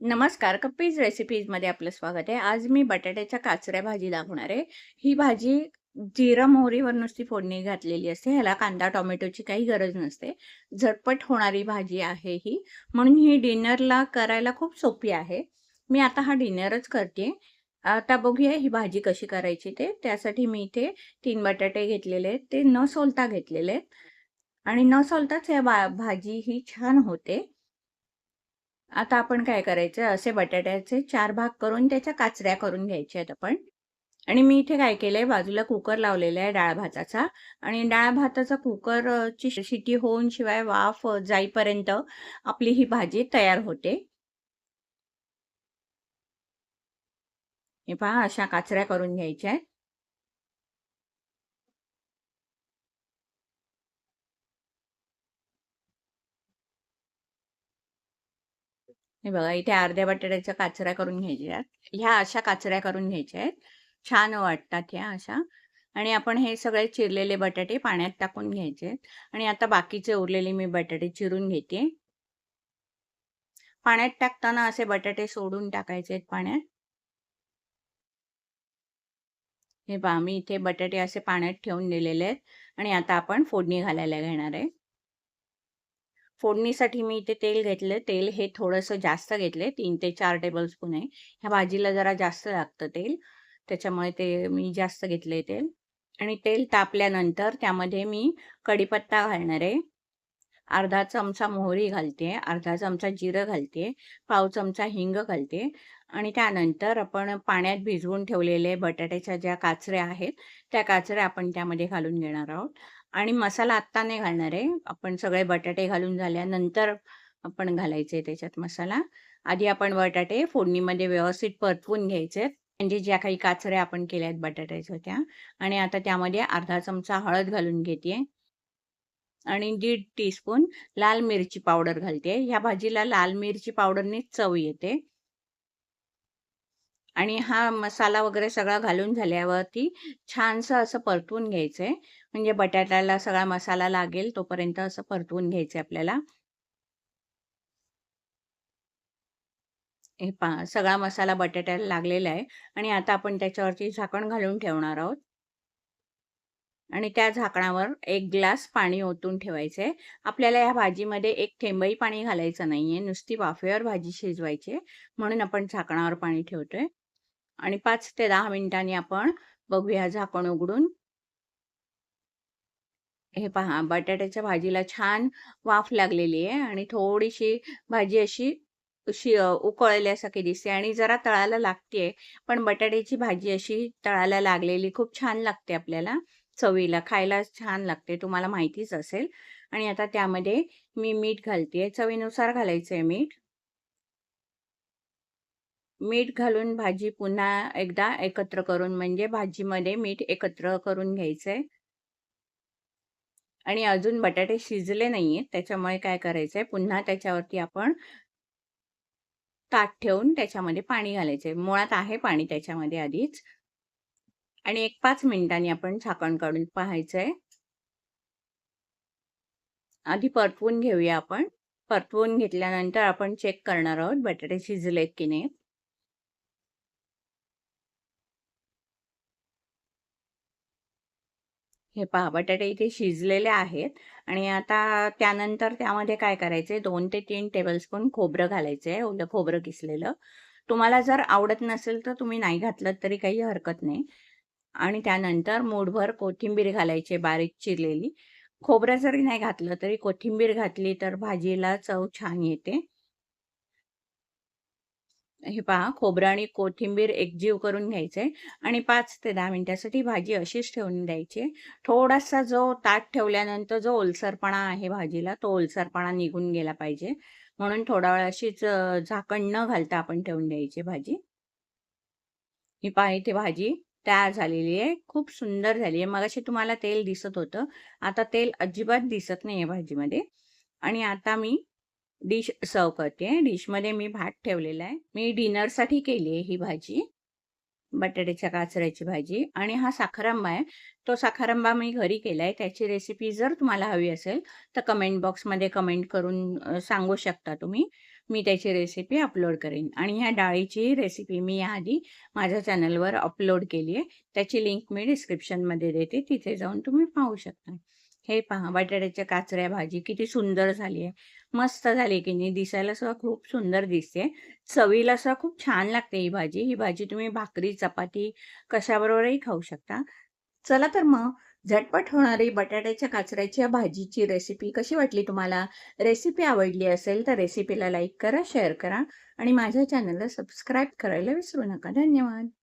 नमस्कार कप्पीज रेसिपीजमध्ये आपलं स्वागत आहे. आज मी बटाट्याच्या काचऱ्या भाजी दाखवणार आहे. ही भाजी जिरा मोहरीवर नुसती फोडणी घातलेली असते. ह्याला कांदा टोमॅटोची काही गरज नसते. झटपट होणारी भाजी आहे ही. म्हणून ही डिनरला करायला खूप सोपी आहे. मी आता हा डिनरच करते. आता बघूया ही भाजी कशी करायची ते. त्यासाठी मी इथे तीन बटाटे घेतलेले आहेत. ते न सोलता घेतलेले आहेत. आणि न सोलताच या बा भाजी ही छान होते. आता आपण काय करायचं? असे बटाट्याचे चार भाग करून त्याच्या काचऱ्या करून घ्यायच्या आहेत आपण. आणि मी इथे काय केलंय? बाजूला कुकर लावलेला आहे डाळ भाताचा. आणि डाळ भाताचा कुकर ची शिटी होऊन शिवाय वाफ जाईपर्यंत आपली ही भाजी तयार होते. हे पहा अशा काचऱ्या करून घ्यायच्या आहेत. हे बघा इथे अर्ध्या बटाट्याच्या काचऱ्या करून घ्यायच्या ह्या अशा काचऱ्या करून घ्यायच्या आहेत. छान वाटतात ह्या अशा. आणि आपण हे सगळे चिरलेले बटाटे पाण्यात टाकून घ्यायचे आहेत. आणि आता बाकीचे उरलेले मी बटाटे चिरून घेते. पाण्यात टाकताना असे बटाटे सोडून टाकायचे आहेत पाण्यात. हे पहा मी इथे बटाटे असे पाण्यात ठेवून दिलेले आहेत. आणि आता आपण फोडणी घालायला घेणार आहे. फोडणीसाठी मी इथे तेल घेतलं. तेल हे थोडंसं जास्त घेतले. तीन ते चार टेबल स्पून आहे. ह्या भाजीला जरा जास्त लागतं तेल. त्याच्यामुळे ते मी जास्त घेतले तेल. आणि तेल तापल्यानंतर त्यामध्ये मी कढीपत्ता घालणार आहे. अर्धा चमचा मोहरी घालते. अर्धा चमचा जिरं घालते. पाव चमचा हिंग घालते. आणि त्यानंतर आपण पाण्यात भिजवून ठेवलेले बटाट्याच्या ज्या काचऱ्या आहेत त्या काचऱ्या आपण त्यामध्ये घालून घेणार आहोत. आणि मसाला आत्ता नाही घालणार आहे. आपण सगळे बटाटे घालून झाल्यानंतर आपण घालायचे त्याच्यात मसाला. आधी आपण बटाटे फोडणीमध्ये व्यवस्थित परतवून घ्यायचे म्हणजे ज्या काही काचऱ्या आपण केल्या आहेत बटाट्याच्या त्या. आणि आता त्यामध्ये अर्धा चमचा हळद घालून घेते. आणि दीड टीस्पून लाल मिरची पावडर घालते. ह्या भाजीला लाल मिरची पावडरने चव येते. आणि हा मसाला वगैरे सगळा घालून झाल्यावरती छानसं असं परतवून घ्यायचंय. म्हणजे बटाट्याला सगळा मसाला लागेल तोपर्यंत असं परतवून घ्यायचं आपल्याला. हे पा सगळा मसाला बटाट्याला लागलेला आहे आणि आता आपण त्याच्यावरती झाकण घालून ठेवणार आहोत. आणि त्या झाकणावर एक ग्लास पाणी ओतून ठेवायचंय आपल्याला या भाजीमध्ये एक थेंबही पाणी घालायचं नाहीये नुसती वाफेवर भाजी शिजवायची म्हणून आपण झाकणावर पाणी ठेवतोय. आणि पाच ते दहा मिनिटांनी आपण बघूया झाकण उघडून. हे पहा बटाट्याच्या भाजीला छान वाफ लागलेली आहे आणि थोडीशी भाजी अशी शि उकळल्यासारखी दिसते आणि जरा तळाला लागते पण बटाट्याची भाजी अशी तळाला लागलेली खूप छान लागते आपल्याला चवीला. खायला छान लागते तुम्हाला माहितीच असेल. आणि आता त्यामध्ये मी मीठ घालते चवीनुसार घालायचं आहे मीठ. मीठ घालून भाजी पुन्हा एकदा एकत्र करून म्हणजे भाजीमध्ये मीठ एकत्र करून घ्यायचं आहे आणि अजून बटाटे शिजले नाहीये त्याच्यामुळे काय करायचंय पुन्हा त्याच्यावरती आपण ताट ठेवून त्याच्यामध्ये पाणी घालायचंय. मुळात आहे पाणी त्याच्यामध्ये आधीच. आणि एक पाच मिनिटांनी आपण झाकण काढून पाहायचंय. आधी परतवून घेऊया आपण. परतवून घेतल्यानंतर आपण चेक करणार आहोत बटाटे शिजलेत की नाही हे पहा बटाटे इथे शिजलेले आहेत आणि आता त्यानंतर त्यामध्ये काय करायचंय? दोन ते तीन टेबलस्पून खोबरं घालायचं आहे ओलं खोबरं किसलेलं. तुम्हाला जर आवडत नसेल तर तुम्ही नाही घातलं तरी काही हरकत नाही. आणि त्यानंतर मूठभर कोथिंबीर घालायची बारीक चिरलेली. खोबरं जरी नाही घातलं तरी कोथिंबीर घातली तर भाजीला चव छान येते. हे पहा खोबरं आणि कोथिंबीर एकजीव करून घ्यायचे आणि पाच ते दहा मिनिटासाठी भाजी अशीच ठेवून द्यायची. थोडासा जो ताट ठेवल्यानंतर जो ओलसरपणा आहे भाजीला तो ओलसरपणा निघून गेला पाहिजे. म्हणून थोडा वेळ अशीच झाकण न घालता आपण ठेवून द्यायची भाजी. ही पहा इथे भाजी तयार झालेली आहे. खूप सुंदर झाली आहे. मगाशी तुम्हाला तेल दिसत होतं. आता तेल अजिबात दिसत नाही आहे भाजीमध्ये. आणि आता मी डिश सर्व करते. डिशमध्ये मी भात ठेवलेला आहे. मी डिनरसाठी केली आहे ही भाजी. बटाट्याच्या काचऱ्याची भाजी आणि हा साखरांबा आहे. तो साखरांबा मी घरी केला आहे. त्याची रेसिपी जर तुम्हाला हवी असेल तर कमेंट बॉक्समध्ये कमेंट करून सांगू शकता तुम्ही. मी त्याची रेसिपी अपलोड करेन. आणि ह्या डाळीची रेसिपी मी याआधी माझ्या चॅनलवर अपलोड केली आहे. त्याची लिंक मी डिस्क्रिप्शनमध्ये देते. तिथे जाऊन तुम्ही पाहू शकता. हे पहा बटाट्याच्या काचऱ्या भाजी किती सुंदर झाली आहे. मस्त झाली की नाही. दिसायला सुद्धा खूप सुंदर दिसते. चवीला सुद्धा खूप छान लागते ही भाजी. ही भाजी तुम्ही भाकरी चपाती कशाबरोबरही खाऊ शकता. चला तर मग झटपट होणारी बटाट्याच्या काचऱ्याच्या भाजीची रेसिपी कशी वाटली तुम्हाला? रेसिपी आवडली असेल तर रेसिपीला लाईक करा शेअर करा आणि माझ्या चॅनलला सबस्क्राईब करायला विसरू नका. धन्यवाद.